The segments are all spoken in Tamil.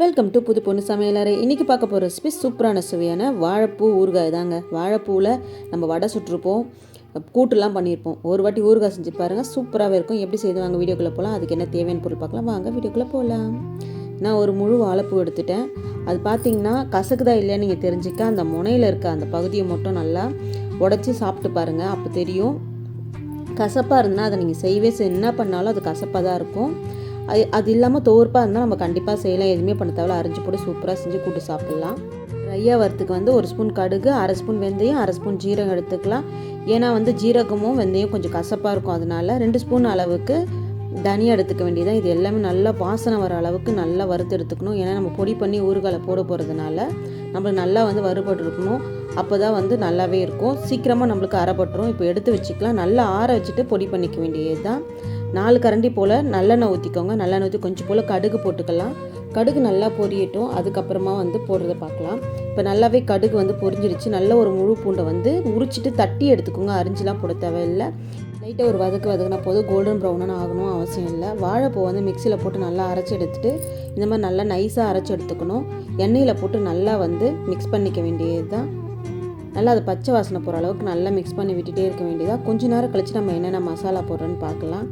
வெல்கம் டு புது பொண்ணு சமையலறை. இன்றைக்கி பார்க்க போகிற ரெசிபி சூப்பரான சுவையான வாழைப்பூ ஊறுகாய். தாங்க வாழைப்பூவில் நம்ம வடை சுட்டிருப்போம். கூட்டுலாம் பண்ணியிருப்போம். ஒரு வாட்டி ஊறுகாய் செஞ்சு பாருங்கள் சூப்பராகவே இருக்கும். எப்படி செய்து வாங்க வீடியோக்குள்ளே போகலாம் அதுக்கு என்ன தேவையான பொருள் பார்க்கலாம். வாங்க வீடியோக்குள்ளே போகலாம் நான் ஒரு முழு வாழைப்பூ எடுத்துட்டேன். அது பார்த்தீங்கன்னா கசக்குதா இல்லையா நீங்கள் தெரிஞ்சுக்க அந்த முனையில் இருக்க அந்த பகுதியை மட்டும் நல்லா உடச்சி சாப்பிட்டு பாருங்கள் அப்போ தெரியும். கசப்பாக இருந்தால் அதை நீங்கள் செய்யவே என்ன பண்ணாலும் அது கசப்பாக தான் இருக்கும். அது அது இல்லாமல் தோற்பாக இருந்தால் நம்ம கண்டிப்பாக செய்யலாம். எதுவுமே பண்ண தேவையில்ல. அரைஞ்சி போட்டு சூப்பராக செஞ்சு கூட்டு சாப்பிட்லாம். ட்ரையாக வரத்துக்கு வந்து ஒரு ஸ்பூன் கடுகு அரை ஸ்பூன் வெந்தயம் அரை ஸ்பூன் ஜீரகம் எடுத்துக்கலாம். ஏன்னா வந்து ஜீரகமும் வெந்தயம் கொஞ்சம் கசப்பாக இருக்கும். அதனால ரெண்டு ஸ்பூன் அளவுக்கு தனியாக எடுத்துக்க வேண்டியதான் இது எல்லாமே நல்லா வாசனை வர அளவுக்கு நல்லா வறுத்து எடுத்துக்கணும். ஏன்னா நம்ம பொடி பண்ணி ஊறுகாலை போட போகிறதுனால நம்மளுக்கு நல்லா வந்து வறுபட்டு இருக்கணும் அப்போ தான் வந்து நல்லாவே இருக்கும். சீக்கிரமாக நம்மளுக்கு அரைப்பட்டுரும். இப்போ எடுத்து வச்சுக்கலாம். நல்லா ஆற வச்சுட்டு பொடி பண்ணிக்க வேண்டியது தான் நாலு கரண்டி போல் நல்லெண்ணெய் ஊற்றிக்கோங்க நல்லெண்ணெய் ஊற்றி கொஞ்சம் போல் கடுகு போட்டுக்கலாம். கடுகு நல்லா பொரியட்டும். அதுக்கப்புறமா வந்து போடுறத பார்க்கலாம். இப்போ நல்லாவே கடுகு வந்து பொரிஞ்சிருச்சு. நல்ல ஒரு முழு பூண்டை வந்து உரிச்சிட்டு தட்டி எடுத்துக்கோங்க. அரிஞ்சிலாம் போட தேவையில்லை. லைட்டாக ஒரு வதக்கு வதக்குனா போதும். கோல்டன் ப்ரௌனாக ஆகணும் அவசியம் இல்லை. வாழைப்பூ வந்து மிக்சியில் போட்டு நல்லா அரைச்சி எடுத்துகிட்டு இந்த மாதிரி நல்லா நைஸாக அரைச்சி எடுத்துக்கணும். எண்ணெயில் போட்டு நல்லா வந்து மிக்ஸ் பண்ணிக்க வேண்டியது தான் நல்லா அது பச்சை வாசனை போகிற அளவுக்கு நல்லா மிக்ஸ் பண்ணி விட்டுட்டே இருக்க வேண்டியதாக கொஞ்ச நேரம் கழித்து நம்ம என்னென்ன மசாலா போடுறோன்னு பார்க்கலாம்.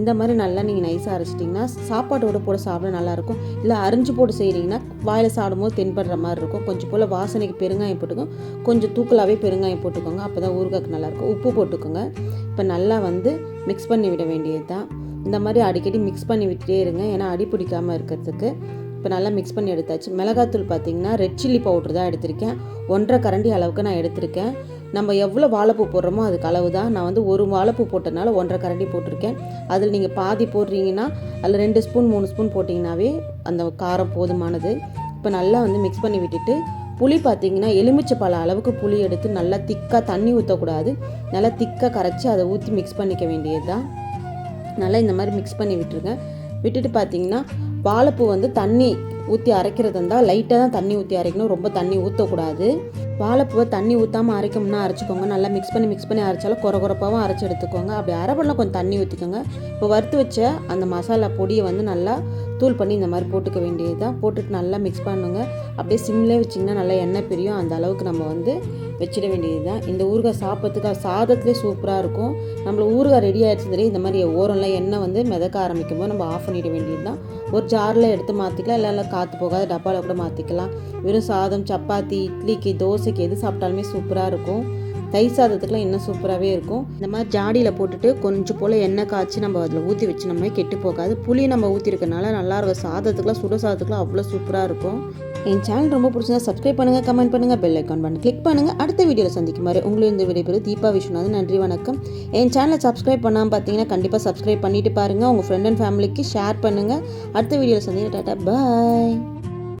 இந்த மாதிரி நல்லா நீங்கள் நைஸாக அரைச்சிட்டிங்கன்னா சாப்பாட்டோட போட சாப்பிட நல்லாயிருக்கும். இல்லை அரிஞ்சு போட்டு செய்கிறீங்கன்னா வாயில் சாப்பிடும்போது தென்படுற மாதிரி இருக்கும். கொஞ்சம் போல் வாசனைக்கு பெருங்காயம் போட்டுக்கோங்க. கொஞ்சம் தூக்கலாகவே பெருங்காயம் போட்டுக்கோங்க. அப்போ தான் ஊறுகாய்க்கு நல்லாயிருக்கும். உப்பு போட்டுக்கோங்க. இப்போ நல்லா வந்து மிக்ஸ் பண்ணி விட வேண்டியது தான் இந்த மாதிரி அடிக்கடி மிக்ஸ் பண்ணி விட்டுட்டே இருங்க. ஏன்னா அடி பிடிக்காமல் இருக்கிறதுக்கு. இப்போ நல்லா மிக்ஸ் பண்ணி எடுத்தாச்சு. மிளகாத்தூள் பார்த்தீங்கன்னா ரெட் சில்லி பவுட்ரு தான் எடுத்திருக்கேன். ஒன்றரை கரண்டி அளவுக்கு நான் எடுத்திருக்கேன். நம்ம எவ்வளோ வாழைப்பூ போடுறோமோ அதுக்கு அளவு தான் நான் வந்து ஒரு வாழைப்பூ போட்டனால ஒன்றரை கரண்டி போட்டிருக்கேன். அதில் நீங்கள் பாதி போடுறீங்கன்னா அதில் ரெண்டு ஸ்பூன் மூணு ஸ்பூன் போட்டிங்கனாவே அந்த காரம் போதுமானது. இப்போ நல்லா வந்து மிக்ஸ் பண்ணி விட்டுட்டு புளி பார்த்தீங்கன்னா எலுமிச்சை பழ அளவுக்கு புளி எடுத்து நல்லா திக்காக தண்ணி ஊற்றக்கூடாது நல்லா திக்காக கரைச்சி அதை ஊற்றி மிக்ஸ் பண்ணிக்க வேண்டியது தான் நல்லா இந்த மாதிரி மிக்ஸ் பண்ணி விட்டுருங்க. விட்டுட்டு பார்த்தீங்கன்னா வாழைப்பூ வந்து தண்ணி ஊற்றி அரைக்கிறது இருந்தால் லைட்டாக தான் தண்ணி ஊற்றி அரைக்கணும். ரொம்ப தண்ணி ஊற்றக்கூடாது வாழைப்பூவை தண்ணி ஊற்றாமல் அரைக்கணும்னா அரைச்சிக்கோங்க. நல்லா மிக்ஸ் பண்ணி மிக்ஸ் பண்ணி அரைச்சாலும் குறை குறைப்பாகவும் அரைச்சி எடுத்துக்கோங்க. அப்படி அரைப்படலாம் கொஞ்சம் தண்ணி ஊற்றிக்கோங்க இப்போ வறுத்து வச்ச அந்த மசாலா பொடியை வந்து நல்லா தூள் பண்ணி இந்த மாதிரி போட்டுக்க வேண்டியது தான் போட்டுட்டு நல்லா மிக்ஸ் பண்ணுங்க. அப்படியே சிம்லேயே வச்சிங்கன்னா நல்லா எண்ணெய் பிரியும். அந்த அளவுக்கு நம்ம வந்து வச்சிட வேண்டியது தான் இந்த ஊறுகாய் சாப்பிட்றதுக்கு சாதத்துலேயே சூப்பராக இருக்கும். நம்மள ஊறுகாய் ரெடி ஆகிடுச்சு தெரியும்? இந்த மாதிரி ஓரம்லாம் எண்ணெய் வந்து மிதக்க ஆரம்பிக்கும் போது நம்ம ஆஃப் பண்ணிட வேண்டியது தான் ஒரு ஜாரில் எடுத்து மாற்றிக்கலாம் இல்லை காற்று போகாத டப்பாவில் கூட மாற்றிக்கலாம் வெறும் சாதம் சப்பாத்தி இட்லிக்கு தோசைக்கு எது சாப்பிட்டாலுமே சூப்பராக இருக்கும். தயிர் சாதத்துக்குலாம் இன்னும் சூப்பராகவே இருக்கும். இந்த மாதிரி ஜாடியில் போட்டுட்டு கொஞ்சம் போல் எண்ணெய் காய்ச்சி நம்ம அதில் ஊற்றி வச்சு நம்ம கெட்டு போகாது. புளி நம்ம ஊற்றிருக்கனால நல்லா இருக்கும். சாதத்துக்குலாம் சுட சாதத்துக்குலாம் அவ்வளோ சூப்பராக இருக்கும். என் சேனல் ரொம்ப பிடிச்சதா சப்ஸ்கிரைப் பண்ணுங்கள் கமெண்ட் பண்ணுங்கள் பெல் ஐக்கான் பண்ணி கிளிக் பண்ணுங்கள் அடுத்த வீடியோவில் சந்திக்கும் மாதிரி உங்களுக்கு இந்த விடைபெறும் தீபா விஸ்வநாதன். நன்றி வணக்கம். என் சேனலை சப்ஸ்கிரைப் பண்ணாமல் பார்த்தீங்கன்னா கண்டிப்பாக சப்ஸ்கிரைப் பண்ணிட்டு பாருங்கள் உங்கள் ஃப்ரெண்ட் அண்ட் ஃபேமிலிக்கு ஷேர் பண்ணுங்கள் அடுத்த வீடியோவில் சந்திக்க டாட்டா பாய்